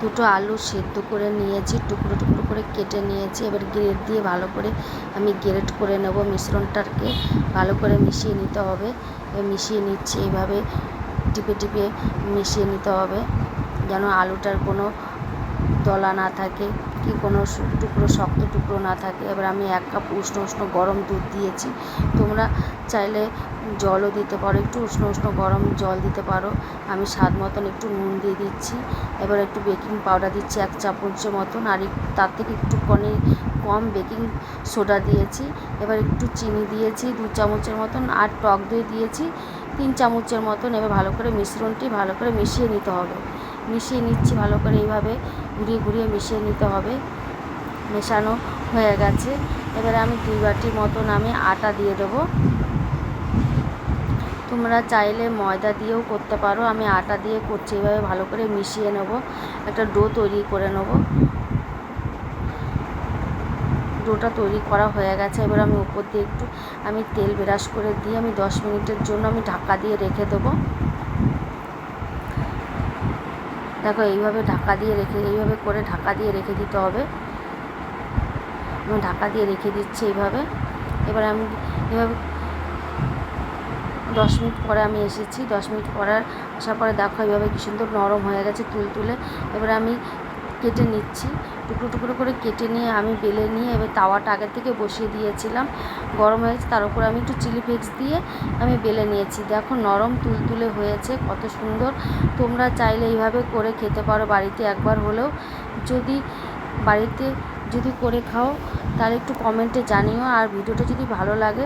দুটো আলু সেদ্ধ করে নিয়েছি, টুকরো টুকরো করে কেটে নিয়েছি। এবার গ্রেট দিয়ে ভালো করে আমি গ্রেট করে নেব মিশ্রণটাকে। ভালো করে মিশিয়ে নিতে হবে। মিশিয়ে নিচ্ছি এইভাবে, টিপে টিপে মিশিয়ে নিতে হবে। যেন আলুটার কোনো দলা না থাকে। কি কোনো টুকরো, শক্ত টুকরো না থাকে। এবার আমি এক কাপ উষ্ণ উষ্ণ গরম দুধ দিয়েছি। তোমরা চাইলে জলও দিতে পারো, একটু উষ্ণ উষ্ণ গরম জল দিতে পারো। আমি স্বাদ মতন একটু নুন দিয়ে দিচ্ছি। এবার একটু বেকিং পাউডার দিচ্ছি, এক চামচের মতন। আর তার থেকে একটুখানি কম বেকিং সোডা দিয়েছি। এবার একটু চিনি দিয়েছি, দু চামচের মতন। আর টক দই দিয়েছি, তিন চামচের মতন। এবার ভালো করে মিশ্রণটি ভালো করে মিশিয়ে নিতে হবে। মিশিয়ে নিচ্ছি ভালো করে এইভাবে, ঘুরিয়ে ঘুরিয়ে মিশিয়ে নিতে হবে। মেশানো হয়ে গেছে। এবারে আমি দুই বাটির মতন আমি আটা দিয়ে দেবো। তোমরা চাইলে ময়দা দিয়েও করতে পারো। আমি আটা দিয়ে করছি, এভাবে ভালো করে মিশিয়ে নেব। একটা ডো তৈরি করে নেব। ডোটা তৈরি করা হয়ে গেছে। এবার আমি উপর দিয়ে একটু আমি তেল ব্রাশ করে দিয়ে আমি দশ মিনিটের জন্য আমি ঢাকা দিয়ে রেখে দেবো। দেখো, এইভাবে ঢাকা দিয়ে রেখে, এইভাবে করে ঢাকা দিয়ে রেখে দিতে হবে। আমি ঢাকা দিয়ে রেখে দিচ্ছি এইভাবে। এবার আমি এভাবে দশ মিনিট পরে আমি এসেছি। দশ মিনিট পরার আসার পরে দেখো, এইভাবে কি সুন্দর নরম হয়ে গেছে, তুল তুলে। এবার আমি কেটে নিচ্ছি। টুকরো টুকরো করে কেটে নিয়ে আমি বেলে নিয়ে এবার তাওয়াটা আগের থেকে বসিয়ে দিয়েছিলাম। গরম হয়ে গেছে তার উপরে আমি একটু চিলি ফ্লেক্স দিয়ে আমি বেলে নিয়েছি। দেখো নরম তুলতুলে হয়েছে, কত সুন্দর। তোমরা চাইলে এইভাবে করে খেতে পারো বাড়িতে একবার হলেও। যদি বাড়িতে যদি করে খাও, তাহলে একটু কমেন্টে জানিও আর ভিডিওটা যদি ভালো লাগে।